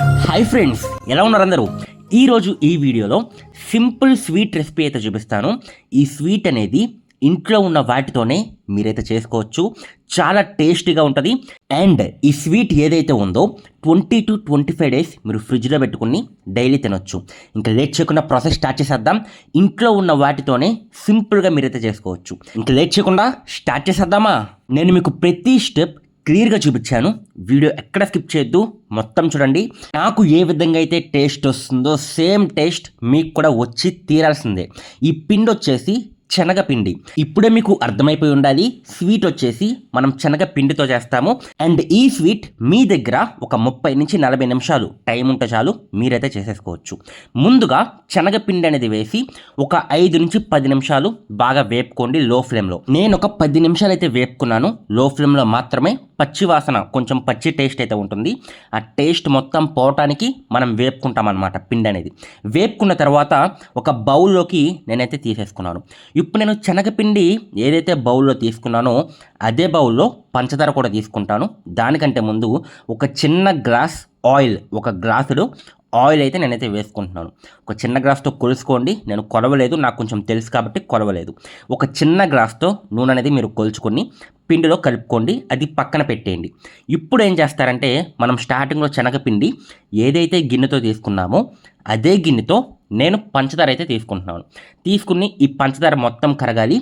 Hi friends ఎలా ఉన్నారు అందరూ? ఈరోజు ఈ వీడియోలో సింపుల్ స్వీట్ రెసిపీ అయితే చూపిస్తాను. ఈ స్వీట్ అనేది ఇంట్లో ఉన్న వాటితోనే మీరైతే చేసుకోవచ్చు. చాలా టేస్టీగా ఉంటుంది. అండ్ ఈ స్వీట్ ఏదైతే ఉందో twenty to twenty five days మీరు ఫ్రిడ్జ్లో పెట్టుకుని డైలీ తినొచ్చు. ఇంకా లేట్ చేయకుండా ప్రాసెస్ స్టార్ట్ చేసేద్దాం. ఇంట్లో ఉన్న వాటితోనే సింపుల్గా మీరైతే చేసుకోవచ్చు. ఇంకా లేట్ చేయకుండా స్టార్ట్ చేసేద్దామా? నేను మీకు ప్రతి స్టెప్ క్లియర్గా చూపించాను. వీడియో ఎక్కడ స్కిప్ చేయొద్దు. మొత్తం చూడండి. నాకు ఏ విధంగా అయితే టేస్ట్ వస్తుందో సేమ్ టేస్ట్ మీకు కూడా వచ్చి తీరాల్సిందే. ఈ పిండి వచ్చేసి శనగపిండి. ఇప్పుడే మీకు అర్థమైపోయి ఉండాలి. స్వీట్ వచ్చేసి మనం శనగ పిండితో చేస్తాము. అండ్ ఈ స్వీట్ మీ దగ్గర ఒక ముప్పై నుంచి నలభై నిమిషాలు టైం ఉంటే చాలు మీరైతే చేసేసుకోవచ్చు. ముందుగా శనగపిండి అనేది వేసి ఒక ఐదు నుంచి పది నిమిషాలు బాగా వేపుకోండి లో ఫ్లేమ్లో. నేను ఒక పది నిమిషాలు అయితే వేపుకున్నాను. లో ఫ్లేమ్లో మాత్రమే పచ్చి వాసన కొంచెం పచ్చి టేస్ట్ అయితే ఉంటుంది. ఆ టేస్ట్ మొత్తం పోవటానికి మనం వేపుకుంటాం అనమాట పిండి అనేది. వేపుకున్న తర్వాత ఒక బౌల్లోకి నేనైతే తీసేసుకున్నాను. ఇప్పుడు నేను శనగపిండి ఏదైతే బౌల్లో తీసుకున్నానో అదే బౌల్లో పంచదార కూడా తీసుకుంటాను. దానికంటే ముందు ఒక చిన్న గ్లాస్ ఆయిల్ ఒక గ్లాసులో ఆయిల్ అయితే నేనైతే వేసుకుంటున్నాను. ఒక చిన్న గ్లాస్తో కొలుసుకోండి. నేను కొలవలేదు నాకు కొంచెం తెలుసు కాబట్టి కొలవలేదు. ఒక చిన్న గ్లాస్తో నూనె అనేది మీరు కొలుచుకొని పిండిలో కలుపుకోండి. అది పక్కన పెట్టేయండి. ఇప్పుడు ఏం చేస్తారంటే మనం స్టార్టింగ్లో శనగపిండి ఏదైతే గిన్నెతో తీసుకున్నామో అదే గిన్నెతో నేను పంచదార అయితే తీసుకుంటున్నాను. తీసుకుని ఈ పంచదార మొత్తం కరగాలి.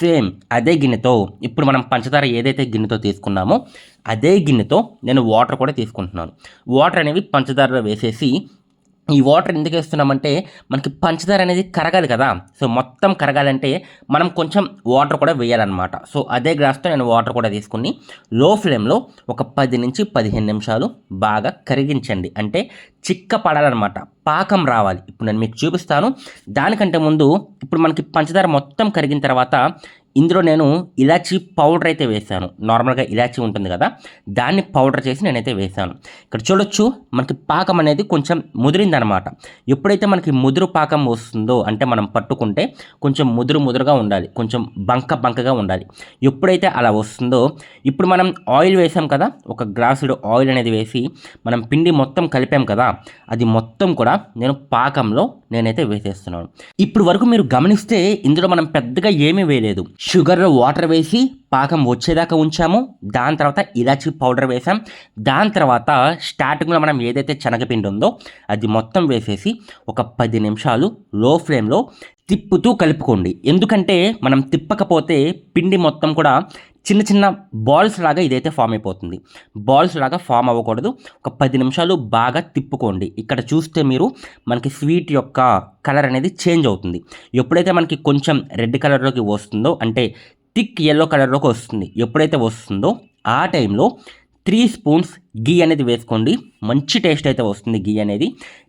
సేమ్ అదే గిన్నెతో ఇప్పుడు మనం పంచదార ఏదైతే గిన్నెతో తీసుకున్నామో అదే గిన్నెతో నేను వాటర్ కూడా తీసుకుంటున్నాను. వాటర్ అనేవి పంచదారలో వేసేసి ఈ వాటర్ ఎందుకు వేస్తున్నామంటే మనకి పంచదార అనేది కరగాలి కదా. సో మొత్తం కరగాలంటే మనం కొంచెం వాటర్ కూడా వేయాలన్నమాట. సో అదే గ్లాస్తో నేను వాటర్ కూడా తీసుకుని లో ఫ్లేమ్లో ఒక పది నుంచి పదిహేను నిమిషాలు బాగా కరిగించండి. అంటే చిక్క పడాలన్నమాట. పాకం రావాలి. ఇప్పుడు నేను మీకు చూపిస్తాను. దానికంటే ముందు ఇప్పుడు మనకి పంచదార మొత్తం కరిగిన తర్వాత ఇందులో నేను ఇలాచీ పౌడర్ అయితే వేసాను నార్మల్గా ఇలాచీ ఉంటుంది కదా దాన్ని పౌడర్ చేసి నేనైతే వేసాను ఇక్కడ చూడొచ్చు మనకి పాకం అనేది కొంచెం ముదిరిందనమాట. ఎప్పుడైతే మనకి ముదురు పాకం వస్తుందో అంటే మనం పట్టుకుంటే కొంచెం ముదురు ముదురుగా ఉండాలి కొంచెం బంక బంకగా ఉండాలి. ఎప్పుడైతే అలా వస్తుందో ఇప్పుడు మనం ఆయిల్ వేసాం కదా ఒక గ్లాసుడు ఆయిల్ అనేది వేసి మనం పిండి మొత్తం కలిపాం కదా అది మొత్తం కూడా నేను పాకంలో నేనైతే వేసేస్తున్నాను. ఇప్పుడు వరకు మీరు గమనిస్తే ఇందులో మనం పెద్దగా ఏమీ వేయలేదు. షుగర్ వాటర్ వేసి పాకం వచ్చేదాకా ఉంచాము. దాని తర్వాత ఇలాచి పౌడర్ వేసాం. దాని తర్వాత స్టార్టింగ్లో మనం ఏదైతే శనగపిండి ఉందో అది మొత్తం వేసేసి ఒక పది నిమిషాలు లో ఫ్లేమ్లో తిప్పుతూ కలుపుకోండి. ఎందుకంటే మనం తిప్పకపోతే పిండి మొత్తం కూడా చిన్న చిన్న బాల్స్ లాగా ఇదైతే ఫామ్ అయిపోతుంది. బాల్స్ లాగా ఫామ్ అవ్వకూడదు. ఒక పది నిమిషాలు బాగా తిప్పుకోండి. ఇక్కడ చూస్తే మీరు మనకి స్వీట్ యొక్క కలర్ అనేది చేంజ్ అవుతుంది. ఎప్పుడైతే మనకి కొంచెం రెడ్ కలర్లోకి వస్తుందో అంటే థిక్ ఎల్లో కలర్లోకి వస్తుంది ఎప్పుడైతే వస్తుందో ఆ టైంలో త్రీ స్పూన్స్ గీ అనేది వేసుకోండి. మంచి టేస్ట్ అయితే వస్తుంది గీ అనేది.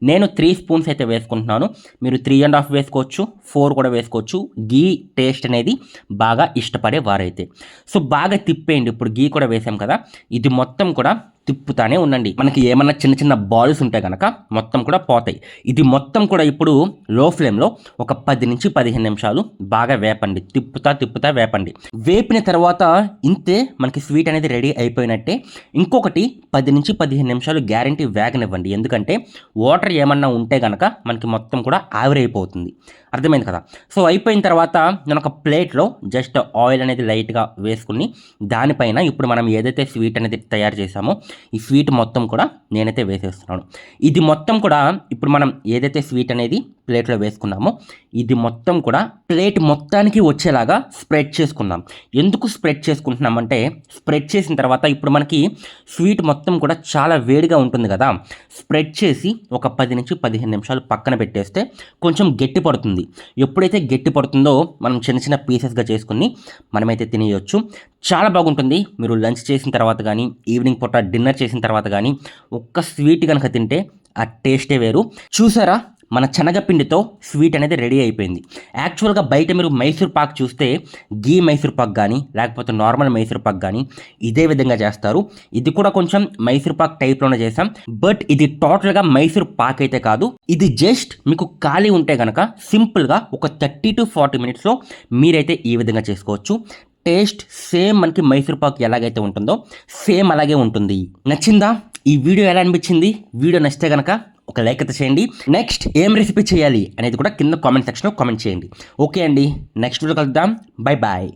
నేను త్రీ స్పూన్స్ అయితే వేసుకుంటున్నాను. మీరు త్రీ అండ్ హాఫ్ వేసుకోవచ్చు ఫోర్ కూడా వేసుకోవచ్చు. గీ టేస్ట్ అనేది బాగా ఇష్టపడే వారైతే. సో బాగా తిప్పేయండి. ఇప్పుడు గీ కూడా వేసాం కదా. ఇది మొత్తం కూడా తిప్పుతానే ఉండండి. మనకి ఏమన్నా చిన్న చిన్న బాల్స్ ఉంటే కనుక మొత్తం కూడా పోతాయి. ఇది మొత్తం కూడా ఇప్పుడు లో ఫ్లేమ్లో ఒక పది నుంచి పదిహేను నిమిషాలు బాగా వేపండి. తిప్పుతా తిప్పుతా వేపండి. వేపిన తర్వాత ఇంతే మనకి స్వీట్ అనేది రెడీ అయిపోయినట్టే ఇంకొకటి పది నుంచి పదిహేను నిమిషాలు గ్యారంటీ వేగనివ్వండి. ఎందుకంటే వాటర్ ఏమన్నా ఉంటే కనుక మనకి మొత్తం కూడా ఆవిరైపోతుంది. అర్థమైంది కదా? సో అయిపోయిన తర్వాత నేను ఒక ప్లేట్లో జస్ట్ ఆయిల్ అనేది లైట్గా వేసుకుని దానిపైన ఇప్పుడు మనం ఏదైతే స్వీట్ అనేది తయారు చేసామో ఈ స్వీట్ మొత్తం కూడా నేనైతే వేసేస్తున్నాను. ఇది మొత్తం కూడా ఇప్పుడు మనం ఏదైతే స్వీట్ అనేది ప్లేట్లో వేసుకున్నామో. ఇది మొత్తం కూడా ప్లేట్ మొత్తానికి వచ్చేలాగా స్ప్రెడ్ చేసుకుందాం ఎందుకు స్ప్రెడ్ చేసుకుంటున్నామంటే స్ప్రెడ్ చేసిన తర్వాత ఇప్పుడు మనకి స్వీట్ మొత్తం కూడా చాలా వేడిగా ఉంటుంది కదా. స్ప్రెడ్ చేసి ఒక పది నుంచి పదిహేను నిమిషాలు పక్కన పెట్టేస్తే కొంచెం గట్టి పడుతుంది. ఎప్పుడైతే గట్టి పడుతుందో మనం చిన్న చిన్న పీసెస్గా చేసుకుని మనమైతే తినేయొచ్చు. చాలా బాగుంటుంది. మీరు లంచ్ చేసిన తర్వాత కానీ ఈవినింగ్ పూట డిన్నర్ చేసిన తర్వాత కానీ ఒక్క స్వీట్ కనుక తింటే ఆ టేస్టే వేరు. చూసారా? మన శనగపిండితో స్వీట్ అనేది రెడీ అయిపోయింది. యాక్చువల్గా బయట మీరు మైసూర్ పాక్ చూస్తే గీ మైసూర్ పాక్ కానీ లేకపోతే నార్మల్ మైసూర్ పాక్ కానీ ఇదే విధంగా చేస్తారు. ఇది కూడా కొంచెం మైసూర్ పాక్ టైప్లోనే చేసాం బట్ ఇది టోటల్గా మైసూర్ పాక్ అయితే కాదు. ఇది జస్ట్ మీకు ఖాళీ ఉంటే కనుక సింపుల్గా ఒక థర్టీ టు ఫార్టీ మినిట్స్లో మీరైతే ఈ విధంగా చేసుకోవచ్చు. టేస్ట్ సేమ్ మనకి మైసూర్ పాక్ ఎలాగైతే ఉంటుందో సేమ్ అలాగే ఉంటుంది. నచ్చిందా? ఈ వీడియో ఎలా అనిపించింది? వీడియో నచ్చితే కనుక ఒక లైక్ అయితే చేయండి. నెక్స్ట్ ఏం రెసిపీ చేయాలి అనేది కూడా కింద కామెంట్ సెక్షన్లో కామెంట్ చేయండి. ఓకే అండి. నెక్స్ట్ వీడియో కలుద్దాం. Bye bye